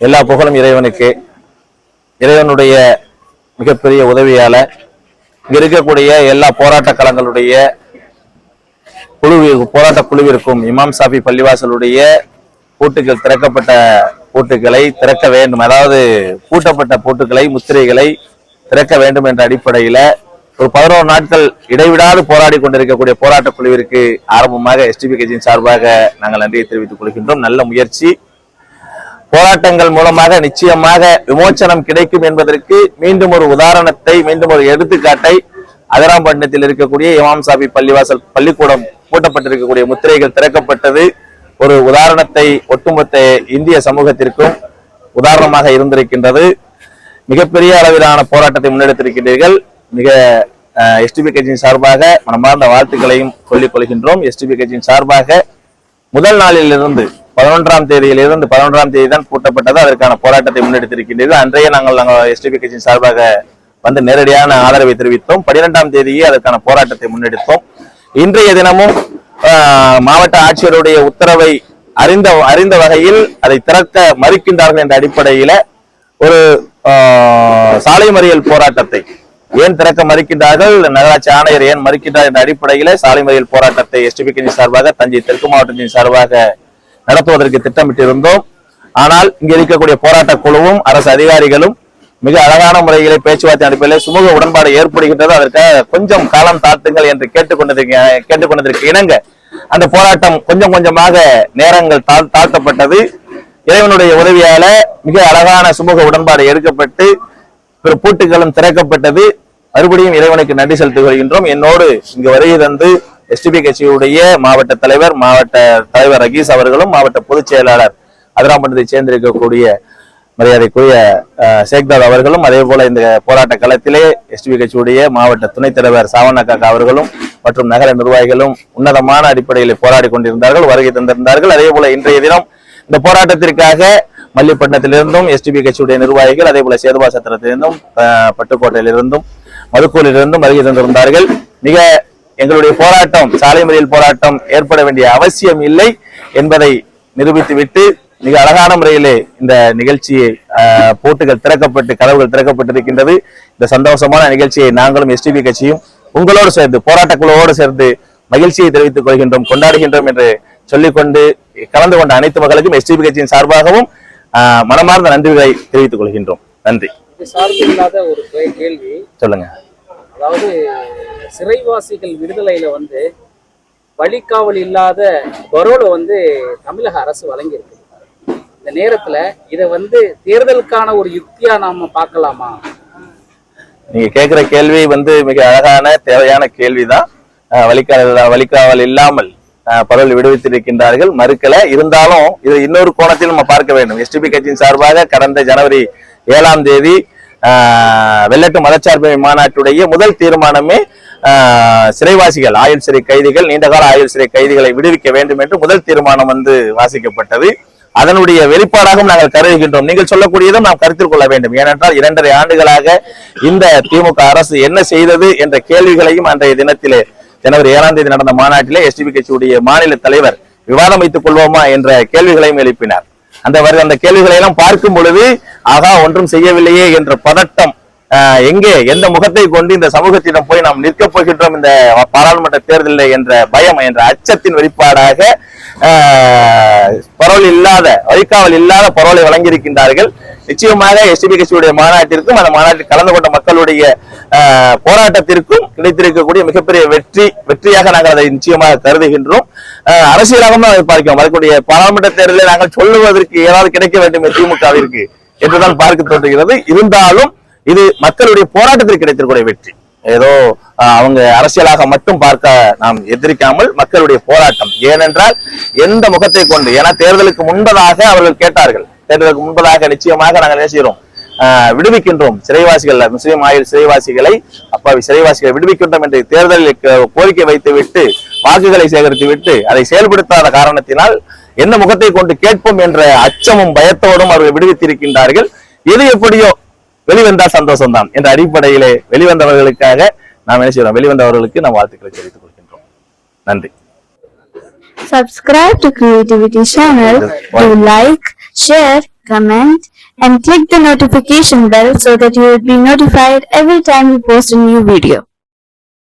எல்லா புகழும் இறைவனுக்கு இறைவனுடைய மிகப்பெரிய உதவியால இங்க இருக்கக்கூடிய எல்லா போராட்ட களங்களுடைய குழு போராட்ட குழுவிற்கும் இமாம் சாஃபி பள்ளிவாசலுடைய பூட்டுகள் திறக்கப்பட்ட பூட்டுகளை திறக்க வேண்டும். அதாவது பூட்டப்பட்ட பூட்டுகளை முத்திரைகளை திறக்க வேண்டும் என்ற அடிப்படையில ஒரு பதினோரு நாட்கள் இடைவிடாது போராடி கொண்டிருக்கக்கூடிய போராட்ட குழுவிற்கு ஆரம்பமாக எஸ்டிபி கட்சியின் சார்பாக நாங்கள் நன்றியை தெரிவித்துக் கொள்கின்றோம். நல்ல முயற்சி. போராட்டங்கள் மூலமாக நிச்சயமாக விமோச்சனம் கிடைக்கும் என்பதற்கு மீண்டும் ஒரு உதாரணத்தை மீண்டும் ஒரு எடுத்துக்காட்டை அதிராம்பட்டினத்தில் இருக்கக்கூடிய இமாம் சாபி பள்ளிவாசல் பள்ளிக்கூடம் பூட்டப்பட்டிருக்கக்கூடிய முத்திரைகள் திறக்கப்பட்டது. ஒரு உதாரணத்தை ஒட்டுமொத்த இந்திய சமூகத்திற்கும் உதாரணமாக இருந்திருக்கின்றது. மிகப்பெரிய அளவிலான போராட்டத்தை முன்னெடுத்திருக்கின்றீர்கள். மிக எஸ்டிபி கட்சியின் சார்பாக மனமார்ந்த வாழ்த்துக்களையும் சொல்லிக் கொள்கின்றோம். எஸ்டிபி கட்சியின் சார்பாக முதல் நாளிலிருந்து பதினொன்றாம் தேதியிலிருந்து பதினொன்றாம் தேதி தான் பூட்டப்பட்டது. அதற்கான போராட்டத்தை முன்னெடுத்திருக்கின்றது அன்றைய நாங்கள் நாங்கள் எஸ்டிபி கட்சியின் சார்பாக வந்து நேரடியான ஆதரவை தெரிவித்தோம். பனிரெண்டாம் தேதியே அதற்கான போராட்டத்தை முன்னெடுத்தோம். இன்றைய தினமும் ஆஹ், மாவட்ட ஆட்சியருடைய உத்தரவை அறிந்த அறிந்த வகையில் அதை திறக்க மறுக்கின்றார்கள் என்ற அடிப்படையில ஒரு சாலை மறியல் போராட்டத்தை ஏன் திறக்க மறுக்கின்றார்கள்? நகராட்சி ஆணையர் ஏன் மறுக்கின்றார் என்ற அடிப்படையில சாலை மறியல் போராட்டத்தை எஸ்டிபி கட்சி சார்பாக தஞ்சை தெற்கு மாவட்டத்தின் சார்பாக நடத்துவதற்கு திட்டமிட்டிருந்தோம். ஆனால் இங்க இருக்கக்கூடிய போராட்ட குழுவும் அரசு அதிகாரிகளும் மிக அழகான முறையிலே பேச்சுவார்த்தை அடிப்படையில் சுமூக உடன்பாடு ஏற்படுகின்றது. அதற்காக கொஞ்சம் காலம் தாழ்த்துங்கள் என்று கேட்டுக்கொண்டதற்கு கேட்டுக்கொண்டதற்கு இணங்க அந்த போராட்டம் கொஞ்சம் கொஞ்சமாக நேரங்கள் தாழ் தாழ்த்தப்பட்டது. இறைவனுடைய உதவியால மிக அழகான சுமூக உடன்பாடு எடுக்கப்பட்டு பிற பூட்டுகளும் திறக்கப்பட்டது. மறுபடியும் இறைவனுக்கு நன்றி செலுத்திக் கொள்கின்றோம். என்னோடு இங்கு வருகை தந்து எஸ்டிபி கட்சியுடைய மாவட்ட தலைவர் மாவட்ட தலைவர் ரகீஸ் அவர்களும் மாவட்ட பொதுச் செயலாளர் அதிராம்பட்டத்தை சேர்ந்திருக்கக்கூடிய மரியாதைக்குரிய சேக்தாத் அவர்களும் அதே போல இந்த போராட்ட களத்திலே எஸ்டிபி கட்சியுடைய மாவட்ட துணைத் தலைவர் சாவண்ணக்காக்கா அவர்களும் மற்றும் நகர நிர்வாகிகளும் உன்னதமான அடிப்படையில் போராடி கொண்டிருந்தார்கள் வருகை தந்திருந்தார்கள். அதே போல இன்றைய தினம் இந்த போராட்டத்திற்காக மல்லிப்பட்டினத்திலிருந்தும் எஸ்டிபி கட்சியுடைய நிர்வாகிகள் அதே போல சேதுபா சத்திரத்திலிருந்தும் பட்டுக்கோட்டையிலிருந்தும் மதுக்கூரிலிருந்தும் வருகை தந்திருந்தார்கள். மிக எங்களுடைய போராட்டம் சாலை மறியல் போராட்டம் ஏற்பட வேண்டிய அவசியம் இல்லை என்பதை நிரூபித்துவிட்டு மிக அழகான முறையிலே இந்த நிகழ்ச்சியை போட்டுகள் திறக்கப்பட்டு கதவுகள் திறக்கப்பட்டிருக்கின்றது. இந்த சந்தோஷமான நிகழ்ச்சியை நாங்களும் எஸ்டிபி கட்சியும் உங்களோடு சேர்ந்து போராட்ட குழுவோடு சேர்ந்து மகிழ்ச்சியை தெரிவித்துக் கொள்கின்றோம் கொண்டாடுகின்றோம் என்று சொல்லிக்கொண்டு கலந்து கொண்ட அனைத்து மக்களுக்கும் எஸ்டிபி கட்சியின் சார்பாகவும் மனமார்ந்த நன்றிகளை தெரிவித்துக் கொள்கின்றோம். நன்றி. சார்பில்லாத ஒரு கேள்வி. சொல்லுங்க. அதாவது சிறைவாசிகள் விடுதலையில வந்து வழிகாவல் இல்லாத பரோலை வந்து தமிழக அரசு வழங்கியிருக்கு. இந்த நேரத்துல இதை வந்து தேர்தலுக்கான ஒரு யுக்தியா நாம பார்க்கலாமா? நீங்க கேட்கிற கேள்வி வந்து மிக அழகான தேவையான கேள்விதான். வழிகாவல் வழிகாவல் இல்லாமல் பரவல் விடுவித்திருக்கின்றார்கள். மறுக்கல. இருந்தாலும் இது இன்னொரு கோணத்தில் நம்ம பார்க்க வேண்டும். எஸ்டிபி கட்சியின் சார்பாக கடந்த ஜனவரி ஏழாம் தேதி வெள்ளட்டு மதச்சார்பு மாநாட்டுடைய முதல் தீர்மானமே சிறைவாசிகள் ஆயுள் சிறை கைதிகள் நீண்டகால ஆயுள் சிறை கைதிகளை விடுவிக்க வேண்டும் என்று முதல் தீர்மானம் வந்து வாசிக்கப்பட்டது. அதனுடைய வெளிப்பாடாகவும் நாங்கள் கருதுகின்றோம். நீங்கள் சொல்லக்கூடியதும் நாம் கருத்தில் கொள்ள வேண்டும். ஏனென்றால் இரண்டரை ஆண்டுகளாக இந்த திமுக அரசு என்ன செய்தது என்ற கேள்விகளையும் அன்றைய தினத்திலே ஜனவரி ஏழாம் தேதி நடந்த மாநாட்டிலே எஸ்டிபி கட்சியுடைய மாநில தலைவர் விவாதம் வைத்துக் கொள்வோமா என்ற கேள்விகளையும் எழுப்பினார். அந்த அந்த கேள்விகளை எல்லாம் பார்க்கும் பொழுது ஆகா ஒன்றும் செய்யவில்லையே என்ற பதட்டம் ஆஹ், எங்கே எந்த முகத்தை கொண்டு இந்த சமூகத்திடம் போய் நாம் நிற்கப் போகின்றோம் இந்த பாராளுமன்ற தேர்தலில் என்ற பயம் என்ற அச்சத்தின் வெளிப்பாடாக பரவல் பரோல் இல்லாத வழிகாவல் இல்லாத பரோலை வழங்கியிருக்கின்றார்கள். நிச்சயமாக எஸ்டிபி கட்சியுடைய மாநாட்டிற்கும் அந்த மாநாட்டில் கலந்து கொண்ட மக்களுடைய போராட்டத்திற்கும் கிடைத்திருக்கக்கூடிய மிகப்பெரிய வெற்றி வெற்றியாக நாங்கள் அதை நிச்சயமாக கருதுகின்றோம். அரசியலாகவும் தான் அதை பார்க்கிறோம். வரக்கூடிய பாராளுமன்ற தேர்தலில் நாங்கள் சொல்லுவதற்கு ஏதாவது கிடைக்க வேண்டும் திமுகவிற்கு என்றுதான் பார்க்க தோன்றுகிறது. இருந்தாலும் இது மக்களுடைய போராட்டத்தில் கிடைத்திருக்கூடிய வெற்றி. ஏதோ அவங்க அரசியலாக மட்டும் பார்க்க நாம் எதிர்க்காமல் மக்களுடைய போராட்டம். ஏனென்றால் எந்த முகத்தை கொண்டு ஏன்னா தேர்தலுக்கு முன்பதாக அவர்கள் கேட்டார்கள் தேர்தலுக்கு முன்பதாக நிச்சயமாக நாங்கள் என்ன செய்கிறோம்? விடுவிக்கின்றோம். சிறைவாசிகள் முஸ்லீம் ஆயுள் சிறைவாசிகளை அப்பாவி சிறைவாசிகளை விடுவிக்கின்றோம் என்று தேர்தலில் க- கோரிக்கை வைத்துவிட்டு வாக்குகளை சேகரித்து விட்டு அதை செயல்படுத்தாத காரணத்தினால் என்ன முகத்தை கொண்டு கேட்போம் என்ற அச்சமும் பயத்தோடும் அவர்கள் விடுவித்திருக்கின்றார்கள். எது எப்படியோ வெளிவந்தால் சந்தோஷம் தான் என்ற அடிப்படையிலே வெளிவந்தவர்களுக்காக நாம் என்ன செய்யறோம் வெளிவந்தவர்களுக்கு நாம் வாழ்த்துக்களை தெரிவித்துக் கொள்கின்றோம். நன்றி. Subscribe to Creativity channel, do like, share, comment, and click the notification bell so that you will be notified every time we post a new video.